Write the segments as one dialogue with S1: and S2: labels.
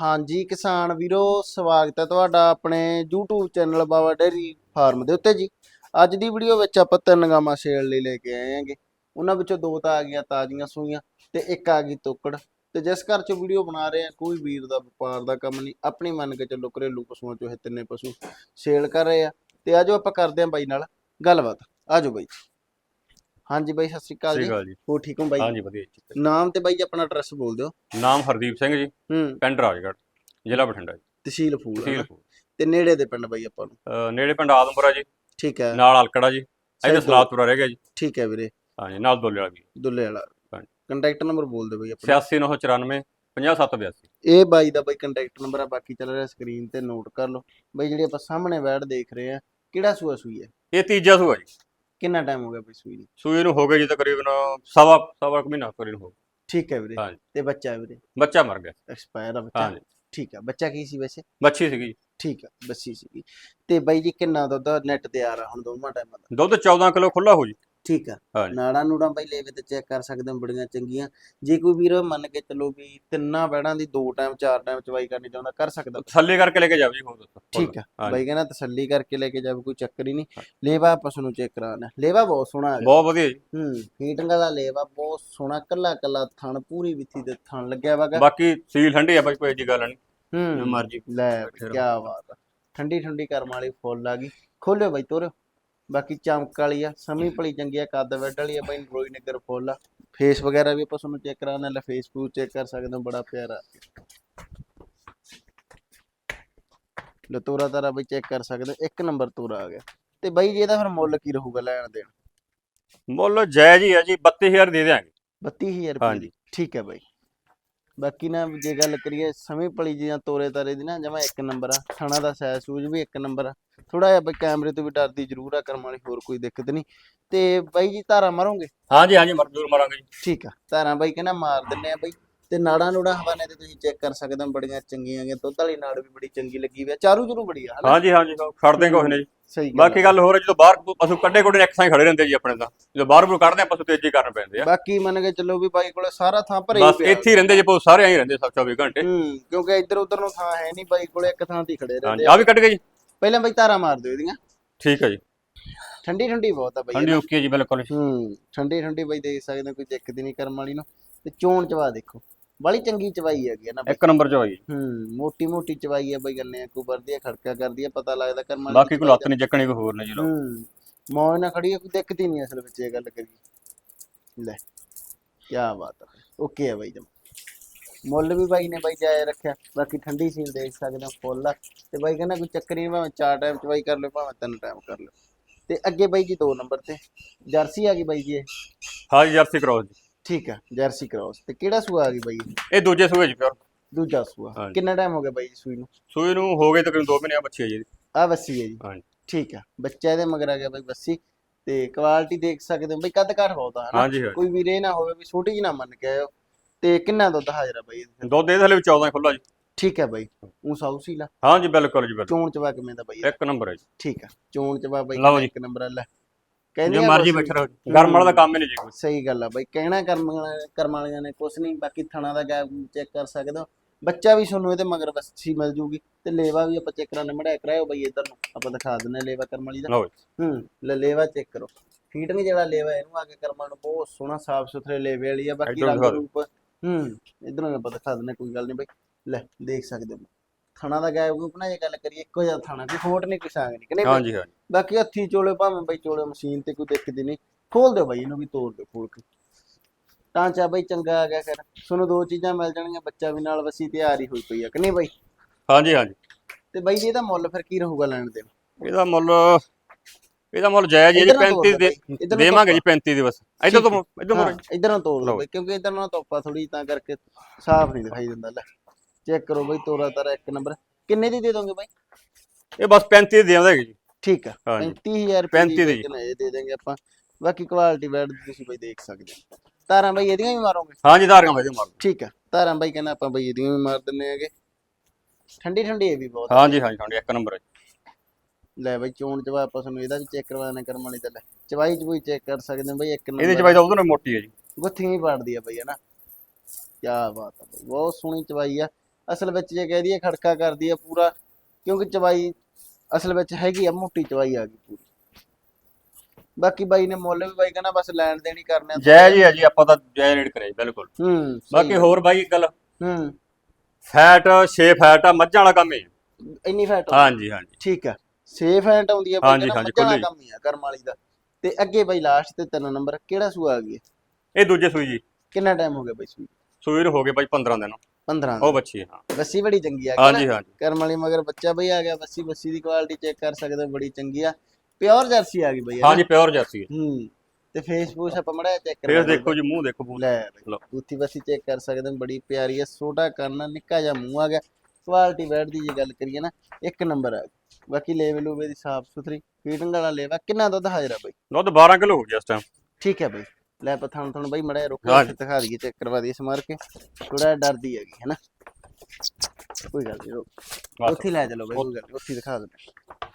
S1: ਹਾਂਜੀ ਕਿਸਾਨ ਵੀਰੋ, ਸਵਾਗਤ ਹੈ ਤੁਹਾਡਾ ਆਪਣੇ YouTube channel Baba dairy farm ਦੇ ਉੱਤੇ ਜੀ। ਅੱਜ ਦੀ ਵੀਡੀਓ ਵਿੱਚ ਆਪਾਂ ਤਿੰਨ ਗਾਵਾਂ ਸੇਲ ਲਈ ਲੈ ਕੇ ਆਏ ਹਾਂਗੇ। ਉਹਨਾਂ ਵਿੱਚੋਂ ਦੋ ਤਾਂ ਆ ਗਈਆਂ ਤਾਜ਼ੀਆਂ ਸੂਈਆਂ ਤੇ ਇੱਕ ਆ ਗਈ ਤੋਕੜ। ਤੇ ਜਿਸ ਘਰ 'ਚ ਵੀਡੀਓ ਬਣਾ ਰਹੇ ਆ ਕੋਈ ਵੀਰ ਦਾ ਵਪਾਰ ਦਾ ਕੰਮ ਨਹੀਂ, ਆਪਣੀ ਮੰਨ ਕੇ ਚੱਲੋ ਘਰੇਲੂ ਪਸ਼ੂਆਂ 'ਚੋਂ ਇਹ ਤਿੰਨੇ ਪਸ਼ੂ ਸੇਲ ਕਰ ਰਹੇ ਆ। ਤੇ ਆਜੋ ਆਪਾਂ ਕਰਦੇ ਆਂ ਬਾਈ ਨਾਲ ਗੱਲਬਾਤ। ਆਜੋ ਬਾਈ। ਹਾਂਜੀ ਬਾਈ ਸਤਿ ਸ਼੍ਰੀ ਅਕਾਲ ਜੀ। ਹੋ ਠੀਕ ਹੋ ਬਾਈ?
S2: ਹਾਂਜੀ ਵਧੀਆ ਜੀ
S1: ਨਾਮ ਤੇ ਬਾਈ ਜੀ ਆਪਣਾ ਐਡਰੈਸ ਬੋਲ ਦਿਓ।
S2: ਨਾਮ ਹਰਦੀਪ ਸਿੰਘ ਜੀ
S1: ਹੂੰ।
S2: ਪਿੰਡ ਰਾਜਗੜ੍ਹ ਜ਼ਿਲ੍ਹਾ ਬਠਿੰਡਾ ਜੀ।
S1: ਤਹਿਸੀਲ ਫੂਲ
S2: ਤਹਿਸੀਲ? ਫੂਲ।
S1: ਤੇ ਨੇੜੇ ਦੇ ਪਿੰਡ ਬਾਈ ਆਪਾਂ ਨੂੰ?
S2: ਅਹ ਨੇੜੇ ਪਿੰਡ ਆਦਮਪੁਰਾ ਜੀ।
S1: ਠੀਕ ਹੈ।
S2: ਨਾਲ ਅਲਕੜਾ ਜੀ। ਇੱਧਰ ਸਲਾਦਪੁਰਾ ਰਹਿ ਗਿਆ ਜੀ।
S1: ਠੀਕ ਹੈ ਵੀਰੇ।
S2: ਹਾਂਜੀ ਨਾਲ ਦੋਲੇ ਵਾਲਾ ਵੀ
S1: ਦੁੱਲੇ ਵਾਲਾ।
S2: ਹਾਂਜੀ।
S1: ਕੰਟੈਕਟ ਨੰਬਰ ਬੋਲ ਦਿਓ ਬਾਈ ਆਪਣਾ।
S2: 8694 5782
S1: ਇਹ ਬਾਈ ਦਾ ਬਾਈ ਕੰਟੈਕਟ ਨੰਬਰ ਆ ਬਾਕੀ ਚੱਲ ਰਿਹਾ ਸਕਰੀਨ ਤੇ ਨੋਟ ਕਰ ਲਓ। ਬਾਈ ਜਿਹੜੀ ਆਪਾਂ ਸਾਹਮਣੇ ਬੈਠ ਦੇਖ ਰਹੇ ਆ ਕਿਹੜਾ ਸੂਆ ਸੂਈ ਹੈ?
S2: ਇਹ ਤੀਜਾ ਸੂਆ ਜੀ।
S1: ਕਿੰਨਾ ਟਾਈਮ ਹੋ ਗਿਆ ਬਾਈ ਸੂਈ ਨੂੰ?
S2: ਸੂਈ ਨੂੰ ਹੋ ਗਏ ਜੀ ਤਕਰੀਬਨ ਸਵਾ ਸਵਾ ਕੁ ਮਹੀਨਾ ਕਰੀਬ ਹੋ ਗਿਆ।
S1: ਠੀਕ ਹੈ ਵੀਰੇ।
S2: ਹਾਂਜੀ।
S1: ਤੇ ਬੱਚਾ ਵੀਰੇ?
S2: ਬੱਚਾ ਮਰ ਗਿਆ।
S1: ਐਕਸਪਾਇਰ ਆ ਬੱਚਾ।
S2: ਹਾਂਜੀ।
S1: ਠੀਕ ਆ। ਬੱਚਾ ਕੀ ਸੀ ਵੈਸੇ?
S2: ਬੱਚੀ ਸੀਗੀ।
S1: ਠੀਕ ਆ ਬੱਸੀ ਸੀਗੀ। ਤੇ ਬਾਈ ਜੀ ਕਿੰਨਾ ਦੁੱਧ ਨੈਟ ਤੇ ਆ ਰਿਹਾ ਹੁਣ ਦੋਵਾਂ ਟਾਈਮਾਂ ਦਾ?
S2: ਦੁੱਧ 14 ਕਿਲੋ ਖੁੱਲਾ ਹੋ ਜੀ।
S1: ਠੀਕ ਆ।
S2: ਹਾਂਜੀ।
S1: ਨਾੜਾਂ ਨੂੜਾਂ ਬਾਈ ਲੇਵੇ ਤੇ ਚੈੱਕ ਕਰ ਸਕਦੇ ਹੋ ਬੜੀਆਂ ਚੰਗੀਆਂ। ਜੇ ਕੋਈ ਵੀਰ ਮੰਨ ਕੇ ਚੱਲੋ ਵੀ ਤਿੰਨਾਂ ਬੈੜਾਂ ਦੀ ਦੋ ਟਾਈਮ ਚਾਰ ਟਾਈਮ ਚਵਾਈ ਕਰਨੀ ਚਾਹੁੰਦਾ ਕਰ ਸਕਦਾ।
S2: ਥੱਲੇ ਕਰਕੇ ਲੈ ਕੇ ਜਾਓ ਜੀ ਹੋਰ ਦੱਸੋ।
S1: ਠੀਕ ਆ।
S2: ਹਾਂਜੀ।
S1: ਬਾਈ ਕਹਿੰਦਾ ਤਸੱਲੀ ਕਰਕੇ ਲੈ ਕੇ ਜਾਵੇ ਕੋਈ ਚੱਕਰ ਹੀ ਨਹੀਂ। ਲੇਵਾ ਪਸ਼ੂ ਨੂੰ ਚੈੱਕ ਕਰਾਣਾ ਲੇਵਾ ਬਹੁਤ ਸੋਹਣਾ ਹੈ
S2: ਬਹੁਤ ਵਧੀਆ ਜੀ।
S1: ਹੂੰ ਫੀਟਿੰਗ ਦਾ ਲੇਵਾ ਬਹੁਤ ਸੋਹਣਾ ਕੱਲਾ ਕੱਲਾ ਥਣ ਪੂਰੀ ਵਿੱਥੀ ਦੇ ਥਣ ਲੱਗਿਆ ਵਾਗਾ
S2: ਬਾਕੀ ਸੀਲ ਠੰਡੀ ਆ ਬਾਈ ਕੋਈ ਜੀ ਗੱਲ ਨਹੀਂ।
S1: ਹੂੰ
S2: ਮਰਜ਼ੀ
S1: ਲੈ
S2: ਬੈਠੇ
S1: ਕੀ ਬਾਤ ਆ। ਠੰਡੀ ਠੰਡੀ ਕਰਮ ਵਾਲੀ ਫੁੱਲ ਆ ਗਈ। ਖੋਲਿਓ ਬਾਈ ਤੋਰਿਓ। ਬਾਕੀ ਚਮਕ ਵਾਲੀ ਆ ਸਮੀ ਭਲੀ ਚੰਗੀ ਆ ਕੱਦ ਵੈਡ ਵਾਲੀ ਆ ਬਾਈ ਰੋਈ ਨਗਰ ਫੁੱਲ ਆ। ਫੇਸ ਵਗੈਰਾ ਵੀ ਆਪਾਂ ਤੁਹਾਨੂੰ ਚੈੱਕ ਕਰਾਉਣਾ ਲੈ ਫੇਸਬੁੱਕ ਚੈੱਕ ਕਰ ਸਕਦੇ ਹੋ ਬੜਾ ਪਿਆਰਾ। ਲੈ ਤੋਰਾ ਤਾਰਾ ਬਈ ਚੈੱਕ ਕਰ ਸਕਦੇ ਹੋ ਇੱਕ ਨੰਬਰ ਤੋਰਾ ਆ ਗਿਆ। ਤੇ ਬਾਈ ਜੀ ਇਹਦਾ ਫਿਰ ਮੁੱਲ ਕੀ ਰਹੂਗਾ ਲੈਣ ਦੇਣ?
S2: ਮੁੱਲ ਜਾਇਜ਼ ਹੀ ਆ ਜੀ 32000 ਦੇ ਦਿਆਂਗੇ।
S1: 32000 ਰੁਪਏ
S2: ਹਾਂਜੀ।
S1: ਠੀਕ ਹੈ ਬਾਈ। ਬਾਕੀ ਨਾ ਜੇ ਗੱਲ ਕਰੀਏ ਸਮੇਂ ਭਲੀ ਜੀਆਂ ਤੋਰੇ ਤਾਰੇ ਦੀ ਨਾ ਜਮਾ ਇੱਕ ਨੰਬਰ ਆ ਥਣਾ ਦਾ ਸਾਇਜ਼ ਸੂਝ ਵੀ ਇੱਕ ਨੰਬਰ ਆ। ਥੋੜਾ ਜਿਹਾ ਬਈ ਕੈਮਰੇ ਤੋਂ ਵੀ ਡਰਦੀ ਜ਼ਰੂਰ ਆ ਕਰਮ ਵਾਲੀ ਹੋਰ ਕੋਈ ਦਿੱਕਤ ਨਹੀਂ। ਤੇ ਬਾਈ ਜੀ ਧਾਰਾ ਮਾਰੋਗੇ?
S2: ਹਾਂਜੀ ਹਾਂਜੀ ਮਰਜ਼ੂਰ ਮਾਰਾਂਗੇ ਜੀ।
S1: ਠੀਕ ਆ ਧਾਰਾਂ ਬਾਈ ਕਹਿੰਦਾ ਮਾਰ ਦਿੰਨੇ ਆ ਬਾਈ। ਤੇ ਨਾੜਾਂ ਨੂੜਾਂ ਹਵਾਨੇ ਤੇ ਤੁਸੀਂ ਚੈੱਕ ਕਰ ਸਕਦੇ ਹੋ ਬੜੀਆਂ ਚੰਗੀਆਂ ਗੀਆਂ ਦੁੱਧ ਵਾਲੀ ਨਾੜ ਵੀ ਬੜੀ ਚੰਗੀ ਲੱਗੀ ਵੀ ਆ ਚਾਰੂ ਚਰੂ ਬੜੀ ਆ ਹਨਾ?
S2: ਹਾਂਜੀ ਹਾਂਜੀ ਛੱਡਦੇ ਕੁਛ ਨਹੀਂ। ਜੀ
S1: ਸਹੀ ਗੱਲ
S2: ਬਾਕੀ
S1: ਆ।
S2: ਗੱਲ ਹੋਰ ਹੈ ਜਦੋਂ ਬਾਹਰ ਪਸ਼ੂ ਕੱਢੇ ਕੋਡੇ ਇੱਕ ਥਾਂ ਹੀ ਖੜੇ ਰਹਿੰਦੇ ਜੀ ਆਪਣੇ ਤਾਂ। ਜਦੋਂ ਬਾਹਰ ਬਰੂ ਕੱਢਦੇ ਆ ਪਸ਼ੂ ਤੇਜ਼ੀ ਕਰਨ ਪੈਂਦੇ ਆ।
S1: ਬਾਕੀ ਮੰਨ ਕੇ ਚੱਲੋ ਵੀ ਬਾਈ ਕੋਲੇ ਸਾਰਾ ਥਾਂ ਭਰੇ ਹੀ
S2: ਬਸ
S1: ਪਿਆ।
S2: ਇੱਥੇ ਹੀ ਰਹਿੰਦੇ ਜੀ ਪਸ਼ੂ ਸਾਰੇ ਐਂ ਹੀ ਰਹਿੰਦੇ ਸਭ 24 ਘੰਟੇ।
S1: ਹੂੰ ਕਿਉਂਕਿ ਇੱਧਰ ਉੱਧਰ ਨੂੰ ਥਾਂ ਹੈ ਨਹੀਂ ਬਾਈ ਕੋਲੇ ਇੱਕ ਥਾਂ ਤੇ ਹੀ ਖੜੇ
S2: ਹਾਂਜੀ
S1: ਰਹਿੰਦੇ
S2: ਆ ਵੀ ਕੱਢ ਗਏ ਜੀ।
S1: ਪਹਿਲਾਂ ਬਾਈ ਧਾਰਾ ਮਾਰ ਦਿਓ ਇਹਦੀਆਂ।
S2: ਠੀਕ ਹੈ ਜੀ।
S1: ਠੰਡੀ ਠੰਡੀ ਬਹੁਤ ਆ ਬਾਈ
S2: ਠੰਡੀ ਓਕੇ ਜੀ ਬਿਲਕੁਲ
S1: ਹੂੰ ਠੰਡੀ ਠੰਡੀ ਬਾਈ ਦੇਖ ਸਕਦੇ ਹੋ ਕੋਈ ਦਿੱਕਤ ਨਹੀਂ ਕਰਮ ਵਾਲੀ ਨੂੰ। ਤੇ ਚੋਣ ਚਵਾ ਦੇਖੋ। ਬੜੀ ਚੰਗੀ ਚਵਾਈ ਹੈਗੀ ਨਾ ਬਾਈ
S2: ਇੱਕ ਨੰਬਰ 'ਚ ਹੋਈ
S1: ਹੂੰ ਮੋਟੀ ਮੋਟੀ ਚਵਾਈ ਆ ਬਾਈ ਗੱਲੇ ਕੋਈ ਵਰਦੀ ਆ ਖੜਕਾ ਕਰਦੀ ਆ ਪਤਾ ਲੱਗਦਾ ਕਰਮ ਵਾਲੀ
S2: ਬਾਕੀ ਕੋਈ ਲੱਤ ਨਹੀਂ ਚੱਕਣੀ ਕੋਈ ਹੋਰ ਨਹੀਂ ਜੀ ਲਓ
S1: ਹੂੰ ਮੌਜ ਨਾਲ ਖੜੀ ਕੋਈ ਦਿੱਕਤ ਹੀ ਨਹੀਂ ਅਸਲ ਵਿੱਚ ਇਹ ਗੱਲ ਕਰੀ। ਲੈ ਕੀ ਬਾਤ ਆ ਓਕੇ ਆ ਬਾਈ ਜਮ। ਮੁੱਲ ਵੀ ਬਾਈ ਨੇ ਬਾਈ ਜਾਇ ਰੱਖਿਆ ਬਾਕੀ ਠੰਡੀ ਸੀਲ ਦੇਖ ਸਕਦੇ ਹੋ ਫੁੱਲ ਆ। ਤੇ ਬਾਈ ਕਹਿੰਦਾ ਕੋਈ ਚੱਕਰ ਹੀ ਨਹੀਂ ਭਾਵੇਂ ਚਾਰ ਟਾਈਮ ਚਵਾਈ ਕਰ ਲਓ ਭਾਵੇਂ ਤਿੰਨ ਟਾਈਮ ਕਰ ਲਓ। ਤੇ ਅੱਗੇ ਬਾਈ ਜੀ ਦੋ ਨੰਬਰ ਤੇ। ਜਰਸੀ ਆ ਗਈ ਬਾਈ ਜੀ ਇਹ।
S2: ਹਾਂ ਜੀ ਜਰਸੀ ਕਰਾਓ ਜੀ।
S1: ਠੀਕ ਆ ਜਰਸੀ ਕ੍ਰਾਸ ਤੇ ਕਿਹੜਾ ਸੂਆ ਆ ਗਈ ਬਾਈ? ਇਹ?
S2: ਇਹ ਦੂਜੇ ਸੂਏ ਜੀ ਫਿਰ
S1: ਦੂਜਾ ਸੂਆ।
S2: ਹਾਂਜੀ।
S1: ਕਿੰਨਾ ਟਾਈਮ ਹੋ ਗਿਆ ਬਾਈ ਜੀ ਸੂਈ ਨੂੰ?
S2: ਸੂਏ ਨੂੰ ਹੋ ਗਏ ਤਕਰੀਬਨ 2 ਮਹੀਨੇ ਆ ਬੱਚੀ ਹੈ ਜੀ।
S1: ਆ ਬੱਸੀ ਹੈ ਜੀ।
S2: ਹਾਂਜੀ।
S1: ਠੀਕ ਆ ਬੱਚਾ ਇਹਦੇ ਮਗਰ ਆ ਗਿਆ ਬਾਈ ਬੱਸੀ ਤੇ ਕੁਆਲਿਟੀ ਦੇਖ ਸਕਦੇ ਹੋ ਬਾਈ ਕੱਦ ਬਹੁਤ ਆ ਹਨਾ?
S2: ਹਾਂਜੀ ਹਾਂਜੀ।
S1: ਕੋਈ ਵੀਰੇ ਨਾ ਹੋਵੇ ਵੀ ਛੋਟੀ ਜਿਹੀ ਨਾ ਮੰਨ ਕੇ ਆਇਓ। ਤੇ ਕਿੰਨਾ ਦੁੱਧ ਹਾਜ਼ਰ ਆ ਬਾਈ ਇਹਦੇ?
S2: ਦੁੱਧ ਇਹਦੇ ਹਲੇ ਵੀ 14 ਖੁੱਲਾ ਜੀ।
S1: ਠੀਕ ਹੈ ਬਾਈ ਉਹ ਸਾਊਸੀ ਲਾ।
S2: ਹਾਂਜੀ ਬਿਲਕੁਲ ਜੀ ਬਿਲਕੁਲ।
S1: ਚੋਣ ਚਵਾ ਕਿਵੇਂ ਦਾ ਬਾਈ ਇਹਦਾ?
S2: ਇੱਕ ਨੰਬਰ ਹੈ ਜੀ।
S1: ਠੀਕ ਆ ਚੋਣ ਚਵਾ ਬਾਈ
S2: ਲਓ ਜੀ।
S1: ਇੱਕ ਨੰਬਰ ਲੈ।
S2: ਜੇ
S1: ਕਹਿੰਦੇ
S2: ਮਰਜ਼ੀ ਬੈਠੇ ਰਹੋ। ਗਰਮ ਵਾਲਾ ਦਾ ਕੰਮ ਹੀ ਨਹੀਂ ਜੀ ਕੋਈ।
S1: ਸਹੀ ਗੱਲ ਆ ਬਾਈ ਕਹਿਣਾ ਕਰਮ ਕਰਮ ਵਾਲੀਆਂ ਨੇ ਕੁਛ ਨਹੀਂ ਬਾਕੀ ਥਣਾ ਦਾ ਗੈਪ ਚੈੱਕ ਕਰ ਸਕਦੇ ਹੋ। ਬੱਚਾ ਵੀ ਤੁਹਾਨੂੰ ਇਹਦੇ ਮਗਰ ਬੱਸੀ ਮਿਲ ਜੂਗੀ ਤੇ ਲੇਵਾ ਵੀ ਆਪਾਂ ਚੈੱਕ ਕਰਾਣੇ ਮੜਿਆ ਕਰਾਇਓ ਬਾਈ ਇਧਰ ਨੂੰ ਆਪਾਂ ਦਿਖਾ ਦਿੰਨੇ ਲੇਵਾ ਕਰਮ ਵਾਲੀ ਦਾ। ਹੂੰ ਲੈ ਲੇਵਾ ਚੈੱਕ ਕਰੋ। ਫੀਟ ਨਹੀਂ ਜਿਹੜਾ ਲੇਵਾ ਇਹਨੂੰ ਆ ਕੇ ਕਰਮਾਂ ਨੂੰ ਬਹੁਤ ਸੋਹਣਾ ਸਾਫ਼ ਸੁਥਰੇ ਲੇਵੇ ਵਾਲੀ ਆ ਬਾਕੀ ਰੰਗ। ਰੂਪ ਹੂੰ ਇਧਰੋਂ ਆਪਾਂ ਦਿਖਾ ਦਿੰਨੇ ਕੋਈ ਗੱਲ ਨਹੀਂ ਬਾਈ। ਲੈ ਦੇਖ ਸਕਦੇ ਹੋ। ਥਣਾ ਦਾ ਗਾਇਬ ਗੂਪ ਨਾ ਜੇ ਗੱਲ ਕਰੀਏ ਇੱਕੋ ਜਿਹਾ ਥਾਣਾ ਕੋਈ ਫੋਟ ਨਹੀਂ ਕੋਈ ਸਾਂਗ ਨਹੀਂ ਕਿ ਨਹੀਂ ਬਾਈ?
S2: ਹਾਂਜੀ ਹਾਂਜੀ।
S1: ਬਾਕੀ ਹੱਥੀ ਚੋਲੇ ਭਾਵੇਂ ਬਾਈ ਚੋਲੇ ਮਸ਼ੀਨ ਤੇ ਕੋਈ ਹੀ ਨਹੀਂ। ਖੋਲ ਦਿਓ ਬਾਈ ਇਹਨੂੰ ਵੀ ਤੋੜ ਦਿਓ ਖੋਲ ਕੇ। ਟਾਂਚਾ ਬਾਈ ਚੰਗਾ ਆ ਗਿਆ ਫਿਰ ਤੁਹਾਨੂੰ ਦੋ ਚੀਜ਼ਾਂ ਮਿਲ ਜਾਣਗੀਆਂ ਬੱਚਾ ਵੀ ਨਾਲ ਵਸੀ ਤਿਆਰ ਹੀ ਹੋਈ ਪਈ ਆ ਕਿ ਨਹੀਂ ਬਾਈ?
S2: ਹਾਂਜੀ ਹਾਂਜੀ।
S1: ਤੇ ਬਾਈ ਜੀ ਇਹਦਾ ਮੁੱਲ ਫਿਰ ਕੀ ਰਹੂਗਾ ਲੈਣ ਦੇ
S2: ਇਹਦਾ ਮੁੱਲ ਇਹਦਾ ਮੁੱਲ ਜਾਇਜ਼ ਹੈ ਜੀ
S1: ਇੱਧਰ ਨੂੰ ਤੋੜ
S2: 35 ਦੇ
S1: ਇੱਧਰ
S2: ਦੇਵਾਂਗੇ ਜੀ 35 ਦੇ ਬਸ। ਇਧਰ ਤੋਂ ਇਧਰ
S1: ਹਾਂ
S2: ਮੁੜ
S1: ਇਧਰੋਂ ਤੋੜ ਲਓ
S2: ਲਓ।
S1: ਬਾਈ ਕਿਉਂਕਿ ਇਧਰ ਨਾਲ ਧੁੱਪਾ ਥੋੜੀ ਤਾਂ ਕਰਕੇ ਸਾਫ਼ ਨਹੀਂ ਦਿਖਾਈ ਦਿੰਦਾ ਲੈ। ਚੈੱਕ ਕਰੋ ਬਾਈ ਤੋਰਾ ਤਾਰਾ ਇੱਕ ਨੰਬਰ। ਕਿੰਨੇ ਦੀ ਦੇ ਦੋਗੇ ਬਾਈ?
S2: ਇਹ ਬਸ 35 ਦੇ ਦੇਵਾਂਗੇ ਜੀ।
S1: ਠੀਕ ਆ।
S2: ਹਾਂਜੀ।
S1: 35000 ਰੁਪਏ
S2: 35 ਦੀ।
S1: ਦੇ ਦੇਂਗੇ ਆਪਾਂ। ਬਾਕੀ ਕੁਆਲਿਟੀ ਬੈਡ ਤੁਸੀਂ ਬਾਈ ਦੇਖ ਸਕਦੇ ਹੋ। ਤਾਰਾਂ ਬਾਈ ਇਹਦੀਆਂ ਵੀ ਮਾਰੋਗੇ?
S2: ਹਾਂਜੀ ਧਾਰੀਆਂ ਵਜੇ ਮਾਰ
S1: ਠੀਕ ਆ। ਤਾਰਾਂ ਬਾਈ ਕਹਿੰਦਾ ਆਪਾਂ ਬਾਈ ਇਹਦੀਆਂ ਵੀ ਮਾਰ ਦਿੰਨੇ ਹੈਗੇ ਠੰਡੀ ਠੰਡੀ ਇਹ ਵੀ ਬਹੁਤ
S2: ਹਾਂਜੀ ਹਾਂਜੀ ਹਾਂਜੀ ਇੱਕ ਨੰਬਰ ਹੈ
S1: ਲੈ ਬਾਈ ਚੋਣ ਚਵਾ ਆਪਾਂ ਤੁਹਾਨੂੰ ਇਹਦਾ ਵੀ ਚੈੱਕ ਕਰਵਾਉਣਾ ਕਰਮ ਵਾਲੀ ਦਾ। ਲੈ ਚਵਾਈ ਚ ਵੀ ਚੈੱਕ ਕਰ ਸਕਦੇ ਹੋ ਬਾਈ ਇੱਕ
S2: ਇਹਦੇ
S1: ਨੰਬਰ
S2: ਬਾਈ ਤਾਂ ਉਹਦੋਂ ਮੋਟੀ ਹੈ ਜੀ।
S1: ਗੁੱਥੀਆਂ ਹੀ ਪਾੜਦੀ ਆ ਬਾਈ ਹਨਾ ਕੀ ਬਾਤ ਆ ਬਾਈ ਬਹੁਤ ਸੋਹਣੀ ਚਵਾਈ ਆ। ਅਸਲ ਵਿੱਚ ਜੇ ਕਹਿ ਦਈਏ ਖੜਕਾ ਕਰਦੀ ਆ ਪੂਰਾ ਕਿਉਂਕਿ ਚਵਾਈ ਅਸਲ ਵਿੱਚ ਹੈਗੀ ਆ ਮੋਟੀ ਚਵਾਈ ਆ ਗਈ ਪੂਰੀ। ਬਾਕੀ ਬਾਈ ਨੇ ਮੁੱਲ ਵੀ ਬਾਈ ਕਹਿੰਦਾ ਬਸ ਲੈਣ ਦੇਣੀ ਕਰਨੇ ਆ।
S2: ਜੈ ਜੀ ਹੈ ਜੀ ਆਪਾਂ ਤਾਂ ਜੈ ਰੇਟ ਕਰਿਆ ਜੀ ਬਿਲਕੁਲ।
S1: ਹੂੰ
S2: ਬਾਕੀ। ਹੋਰ ਬਾਈ ਇੱਕ ਗੱਲ।
S1: ਹੂੰ।
S2: ਫੈਟ 6 ਫੈਟ ਆ ਮੱਝਾਂ ਵਾਲਾ ਕੰਮ ਹੈ।
S1: ਇੰਨੀ ਫੈਟ
S2: ਹਾਂਜੀ ਹਾਂਜੀ।
S1: ਠੀਕ ਆ। ਸੇਫ ਹੈਂਡ ਆਉਂਦੀ ਆ ਬਾਈ
S2: ਹਾਂਜੀ,
S1: ਕਹਿੰਦਾ
S2: ਹਾਂਜੀ,
S1: ਮੱਝਾਂ ਵਾਲਾ
S2: ਖੁੱਲੀ।
S1: ਕੰਮ ਹੀ ਆ ਕਰਮ ਵਾਲੀ ਦਾ। ਤੇ ਅੱਗੇ ਬਾਈ ਲਾਸਟ ਤੇ ਤਿੰਨ ਨੰਬਰ ਕਿਹੜਾ ਸੂਆ ਆ ਗਿਆ?
S2: ਇਹ ਦੂਜੇ ਸੂਈ ਜੀ।
S1: ਕਿੰਨਾ ਟਾਈਮ ਹੋ ਗਿਆ ਬਾਈ ਸੂਈ?
S2: ਸੂਈ ਨੂੰ ਹੋ ਗਏ ਬਾਈ 15 ਦਿਨ।
S1: 15
S2: ਉਹ ਬੱਚੀ ਹੈ,
S1: ਬੱਸੀ ਬੜੀ ਚੰਗੀ ਆ
S2: ਹਾਂਜੀ। ਹਾਂਜੀ।
S1: ਕਰਮ ਵਾਲੀ ਮਗਰ ਬੱਚਾ ਬਈ ਆ ਗਿਆ ਬੱਸੀ ਬੱਸੀ ਦੀ ਕੁਆਲਿਟੀ ਚੈੱਕ ਕਰ ਸਕਦੇ ਹੋ ਬੜੀ ਚੰਗੀ ਆ। ਪਿਓਰ ਜਰਸੀ ਆ ਗਈ ਬਈ
S2: ਹਾਂਜੀ ਪਿਓਰ ਜਰਸੀ ਹੈ।
S1: ਹੂੰ ਤੇ ਫੇਸਬੁੱਕ ਆਪਾਂ ਮੜਾ ਚੈੱਕ
S2: ਫੇਰ ਦੇਖੋ ਜੀ ਮੂੰਹ ਦੇਖੋ
S1: ਲੈ। ਬੂਥੀ ਬੱਸੀ ਚੈੱਕ ਕਰ ਸਕਦੇ ਹੋ ਬੜੀ ਪਿਆਰੀ ਆ ਛੋਟਾ ਕੰਨ ਆ, ਨਿੱਕਾ ਜਿਹਾ ਮੂੰਹ ਆ ਗਿਆ। ਕੁਆਲਿਟੀ ਬੈਡ ਦੀ ਜੇ ਗੱਲ ਕਰੀਏ ਨਾ ਇੱਕ ਨੰਬਰ ਆ। ਬਾਕੀ ਲੇਵਲ ਲੂਵੇ ਦੀ ਸਾਫ਼ ਸੁਥਰੀ। ਫੀਡਿੰਗ ਵਾਲਾ ਲੇਵਾ ਕਿੰਨਾ ਦੁੱਧ ਹਾਜ਼ਰ ਆ ਬਈ?
S2: ਦੁੱਧ 12 ਕਿਲੋ ਹੋ ਗਿਆ ਇਸ ਟਾਈਮ
S1: ਠੀਕ ਹੈ ਬਈ। ਲੈ ਪਥਾਣ ਤੁਹਾਨੂੰ ਬਈ ਮੜਾ ਰੁਕ। ਕੇ ਦਿਖਾ ਦਈਏ ਚੈੱਕ ਕਰਵਾ ਦਈਏ ਸਮਾਰ ਕੇ। ਥੋੜਾ ਡਰਦੀ ਹੈਗੀ ਹੈਨਾ? ਕੋਈ ਗੱਲ ਨਹੀਂ
S2: ਬਸ।
S1: ਉੱਥੇ ਲੈ ਚਲੋ ਬਈ ਕੋਈ ਗੱਲ ਉੱਥੇ ਦਿਖਾ ਦਿੰਦੇ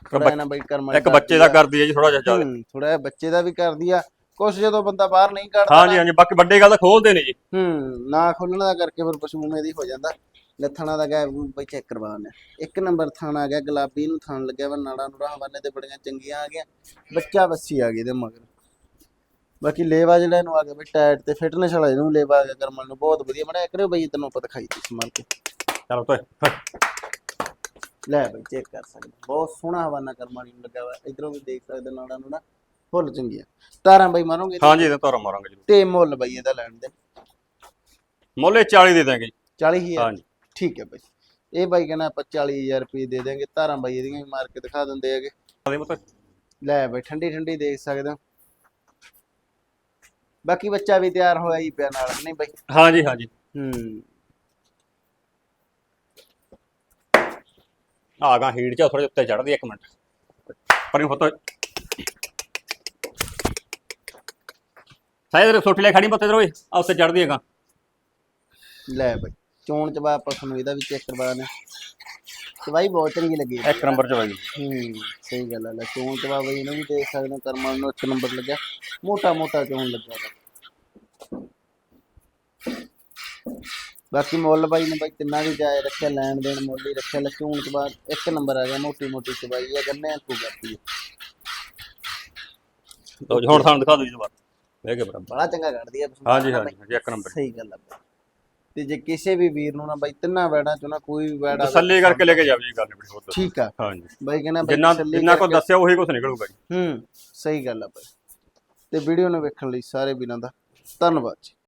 S1: ਥੋੜਾ ਨਾ ਬਈ ਕਰਮ
S2: ਇੱਕ ਬੱਚੇ ਦਾ ਕਰਦੀ ਹੈ ਜੀ ਥੋੜਾ ਜਿਹਾ ਜ਼ਿਆਦਾ।
S1: ਥੋੜਾ ਜਿਹਾ ਬੱਚੇ ਦਾ ਵੀ ਕਰਦੀ ਆ। ਕੁਛ ਜਦੋਂ ਬੰਦਾ ਬਾਹਰ ਨਹੀਂ ਕੱਢਦਾ
S2: ਹਾਂਜੀ ਹਾਂਜੀ ਬਾਕੀ ਵੱਡੇ ਗੱਲ ਤਾਂ ਖੋਲਦੇ ਨੇ ਜੀ।
S1: ਹੂੰ ਨਾ ਖੋਲਣ ਦਾ ਕਰਕੇ ਫਿਰ ਪਸ਼ੂ ਉਵੇਂ ਦੀ ਹੋ ਜਾਂਦਾ। ਲੱਥਣਾ ਦਾ ਗੈਪ ਬਈ ਚੈੱਕ ਕਰਵਾਉਣੇ ਇੱਕ ਨੰਬਰ ਥਾਣਾ ਆ ਗਿਆ ਗੁਲਾਬੀ ਨੂੰ ਥਾਣ ਲੱਗਿਆ ਵਾ ਨਾੜਾ ਨੂੜਾ ਹਵਾਨੇ ਤੇ ਬੜੀਆਂ ਚੰਗੀਆਂ ਆ ਗਿਆ ਬੱਚਾ ਬੱਸੀ ਆ ਗਈ ਇਹਦੇ ਮਗਰ। ਬਾਕੀ ਲੇਵਾ ਜਿਹੜਾ ਇਹਨੂੰ ਆ ਗਿਆ ਬਈ ਟਾਇਟ ਤੇ ਫਿਟਨੈਸ ਵਾਲਾ ਇਹਨੂੰ ਲੇਵਾ ਆ ਗਿਆ ਕਰਮਲ ਨੂੰ ਬਹੁਤ ਵਧੀਆ। ਬਣਾਇਆ ਕਰਿਓ ਬਈ ਤੈਨੂੰ ਪਤਾ ਖਾਈ ਤੀ ਸਮਾਰ ਕੇ।
S2: ਚਲੋ ਤੋਏ
S1: ਲੈ ਬਈ ਚੈੱਕ ਕਰ ਸਕਦੇ। ਬਹੁਤ ਸੋਹਣਾ ਹਵਾਨਾ ਕਰਮਾਲੀ ਨੂੰ ਲੱਗਾ ਵਾ ਇਧਰੋਂ ਵੀ ਦੇਖ ਸਕਦੇ ਨਾੜਾ ਨੂੜਾ। ਫੁੱਲ ਚੰਗੀਆਂ। ਤਾਰਾਂ ਬਈ ਮਾਰੋਗੇ
S2: ਹਾਂਜੀ ਇਹਦਾ ਤੋਰਾ ਮਾਰਾਂਗੇ ਜੀ
S1: ਤੇ ਮੁੱਲ ਬਈ ਇਹਦਾ ਲੈਣ ਦੇ।
S2: ਮੁੱਲ ਇਹ 40 ਦੇ ਦਾਂਗੇ ਜੀ
S1: 40000
S2: ਹਾਂਜੀ।
S1: ਠੀਕ ਹੈ ਬਾਈ। ਇਹ ਬਾਈ ਕਹਿੰਦਾ ਆਪਾਂ 40000 ਰੁਪਏ ਦੇ ਦੇਾਂਗੇ ਧਾਰਾਂ ਬਾਈ ਇਹਦੀਆਂ ਵੀ ਮਾਰ ਕੇ ਦਿਖਾ ਦਿੰਦੇ ਹੈਗੇ।
S2: ਦੇ
S1: ਲੈ ਬਾਈ ਠੰਡੀ ਠੰਡੀ ਦੇਖ ਸਕਦੇ ਹੋ। ਬਾਕੀ ਬੱਚਾ ਵੀ ਤਿਆਰ ਹੋਇਆ ਹੀ ਪਿਆ ਨਾਲ ਨਹੀਂ ਬਾਈ?
S2: ਹਾਂਜੀ ਹਾਂਜੀ
S1: ਹੂੰ
S2: ਆਗਾ ਹੀਟ ਚ ਥੋੜੇ ਉੱਤੇ ਚੜਦੀ ਇੱਕ ਮਿੰਟ। ਪਰ ਇਹ ਹੋਤਾ ਸਾਇਦ ਸੋਟੀ ਲੈ ਖੜੀ ਮੱਤੇ ਰੋਏ ਆ ਉੱਤੇ ਚੜਦੀ ਹੈਗਾ
S1: ਲੈ ਬਾਈ ਚੋਣ ਚ ਆਪਾਂ ਤੁਹਾਨੂੰ ਇਹਦਾ ਵੀ ਚੈੱਕ ਕਰਵਾ ਤੇ ਬਾਈ ਬਹੁਤ ਚੰਗੀ ਲੱਗੀ।
S2: ਇੱਕ ਨੰਬਰ ਚ ਬਾਈ।
S1: ਹੂੰ ਸਹੀ ਗੱਲ ਹੈ ਲੈ ਚ ਬਾ ਬਾਈ ਇਹਨੂੰ ਵੀ ਦੇਖ ਸਕਦੇ ਹੋ ਕਰਮਾਂ ਨੂੰ ਇੱਕ ਨੰਬਰ ਲੱਗਿਆ। ਮੋਟਾ ਮੋਟਾ ਚੋਣ ਲੱਗਿਆ ਵਾ। ਬਾਕੀ ਮੁੱਲ ਬਾਈ ਨੇ ਬਾਈ ਤਿੰਨਾਂ ਵੀ ਜਾਏ ਰੱਖਿਆ ਲੈਣ ਦੇਣ ਮੁੱਲ ਹੀ ਰੱਖਿਆ। ਲੈ ਚੋਣ ਚ ਬਾਅਦ ਇੱਕ ਨੰਬਰ ਆ ਗਿਆ ਮੋਟੀ ਮੋਟੀ ਚਬਾਈ ਆ ਗੰਨੇ ਕੋ ਕਰਦੀ ਹੈ
S2: ਲਓ ਜੀ ਹੁਣ ਤੁਹਾਨੂੰ ਦਿਖਾ ਦੂ ਜੀ ਦੁਬਾਰਾ। ਵੇਖ ਕੇ ਬਰਾਬਰ।
S1: ਬੜਾ ਚੰਗਾ ਕੱਢਦੀ ਆ। ਆਉਂਦਾ
S2: ਹਾਂਜੀ ਹਾਂਜੀ, ਇੱਕ ਨੰਬਰ।
S1: ਸਹੀ ਗੱਲ ਆ। ਬਾਈ। ਤੇ ਜੇ ਕਿਸੇ ਵੀ ਵੀਰ ਨੂੰ ਨਾ ਬਾਈ ਤਿੰਨਾਂ ਵੈੜਾਂ ਚੋਂ ਨਾ ਕੋਈ ਵੀ ਵੈੜ
S2: ਤਸੱਲੀ ਕਰਕੇ ਲੈ ਕੇ ਜਾਓ ਜੀ ਗੱਲ ਬੜੀ ਹੋਰ ਦੱਸੋ।
S1: ਠੀਕ ਆ।
S2: ਹਾਂਜੀ।
S1: ਬਾਈ ਕਹਿੰਦਾ ਬਾਈ
S2: ਜਿੰਨਾ
S1: ਤਸੱਲੀ
S2: ਜਿੰਨਾ ਕੋ
S1: ਕਰਕੇ-
S2: ਦੱਸਿਆ ਉਹੀ ਕੁਝ ਨਿਕਲੂਗਾ ਜੀ
S1: ਹੂੰ ਸਹੀ ਗੱਲ ਆ ਬਾਈ। ਤੇ ਵੀਡੀਓ ਨੂੰ ਵੇਖਣ ਲਈ ਸਾਰੇ ਵੀਰਾਂ ਦਾ ਧੰਨਵਾਦ ਜੀ।